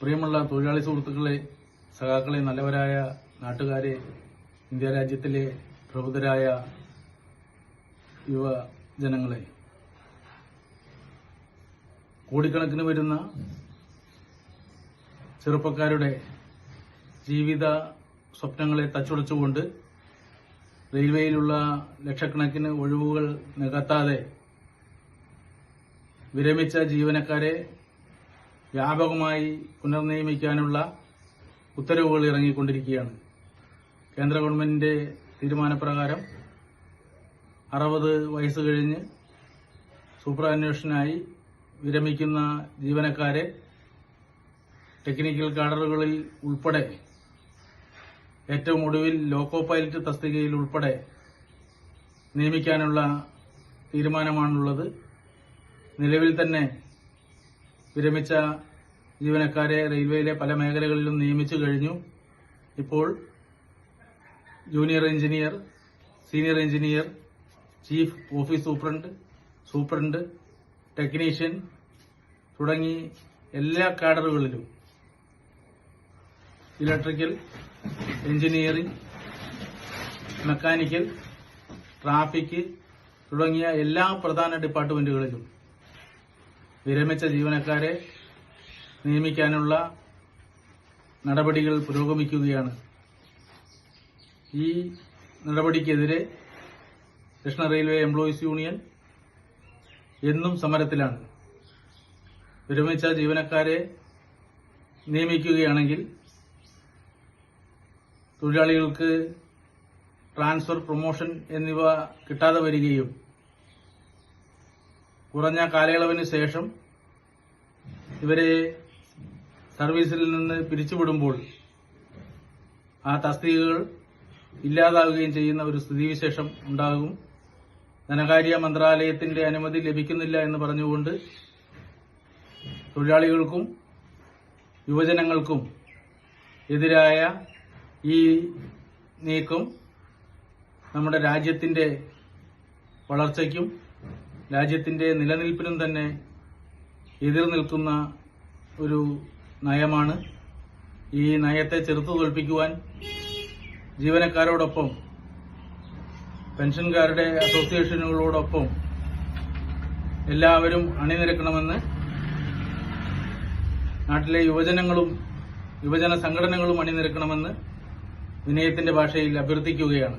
പ്രിയമുള്ള തൊഴിലാളി സുഹൃത്തുക്കളെ സഖാക്കളെ നല്ലവരായ നാട്ടുകാരെ ഇന്ത്യ രാജ്യത്തിലെ പ്രബുദ്ധരായ യുവജനങ്ങളെ. കോടിക്കണക്കിന് വരുന്ന ചെറുപ്പക്കാരുടെ ജീവിത സ്വപ്നങ്ങളെ തച്ചുടച്ചുകൊണ്ട് റെയിൽവേയിലുള്ള ലക്ഷക്കണക്കിന് ഒഴിവുകൾ നികത്താതെ വിരമിച്ച ജീവനക്കാരെ വ്യാപകമായി പുനർനിയമിക്കാനുള്ള ഉത്തരവുകൾ ഇറങ്ങിക്കൊണ്ടിരിക്കുകയാണ്. കേന്ദ്ര ഗവൺമെന്റിന്റെ തീരുമാനപ്രകാരം അറുപത് വയസ്സ് കഴിഞ്ഞ് സൂപ്പറാന്വേഷനായി വിരമിക്കുന്ന ജീവനക്കാരെ ടെക്നിക്കൽ കാഡറുകളിൽ ഉൾപ്പെടെ ഏറ്റവും ഒടുവിൽ ലോക്കോ പൈലറ്റ് തസ്തികയിൽ ഉൾപ്പെടെ നിയമിക്കാനുള്ള തീരുമാനമാണുള്ളത്. നിലവിൽ തന്നെ വിരമിച്ച ജീവനക്കാരെ റെയിൽവേയിലെ പല മേഖലകളിലും നിയമിച്ചു കഴിഞ്ഞു. ഇപ്പോൾ junior engineer senior engineer chief office superintendent superintendent technician തുടങ്ങി എല്ലാ കാഡറുകളിലും ഇലക്ട്രിക്കൽ എഞ്ചിനീയറിംഗ് മെക്കാനിക്കൽ ട്രാഫിക് തുടങ്ങിയ എല്ലാ പ്രധാന ഡിപ്പാർട്ട്മെന്റുകളിലും വിരമിച്ച ജീവനക്കാരെ നിയമിക്കാനുള്ള നടപടികൾ പുരോഗമിക്കുകയാണ്. ഈ നടപടിക്കെതിരെ ദക്ഷിണ റെയിൽവേ എംപ്ലോയീസ് യൂണിയൻ എന്നും സമരത്തിലാണ്. വിരമിച്ച ജീവനക്കാരെ നിയമിക്കുകയാണെങ്കിൽ തൊഴിലാളികൾക്ക് ട്രാൻസ്ഫർ പ്രൊമോഷൻ എന്നിവ കിട്ടാതെ വരികയും കുറഞ്ഞ കാലയളവിന് ശേഷം ഇവരെ സർവീസിൽ നിന്ന് പിരിച്ചുവിടുമ്പോൾ ആ തസ്തികകൾ ഇല്ലാതാവുകയും ചെയ്യുന്ന ഒരു സ്ഥിതിവിശേഷം ഉണ്ടാകും. ധനകാര്യ മന്ത്രാലയത്തിന്റെ അനുമതി ലഭിക്കുന്നില്ല എന്ന് പറഞ്ഞുകൊണ്ട് തൊഴിലാളികൾക്കും യുവജനങ്ങൾക്കും എതിരായ ഈ നീക്കം നമ്മുടെ രാജ്യത്തിന്റെ വളർച്ചയ്ക്കും രാജ്യത്തിന്റെ നിലനിൽപ്പിനും തന്നെ എതിർ നിൽക്കുന്ന ഒരു നയമാണ് ഈ നയത്തെ ചെറുത്തു തോൽപ്പിക്കുവാൻ ജീവനക്കാരോടൊപ്പം പെൻഷൻകാരുടെ അസോസിയേഷനുകളോടൊപ്പം എല്ലാവരും അണിനിരക്കണമെന്ന് നാട്ടിലെ യുവജനങ്ങളും യുവജന സംഘടനകളും അണിനിരക്കണമെന്ന് വിനയത്തിന്റെ ഭാഷയിൽ അഭ്യർത്ഥിക്കുകയാണ്.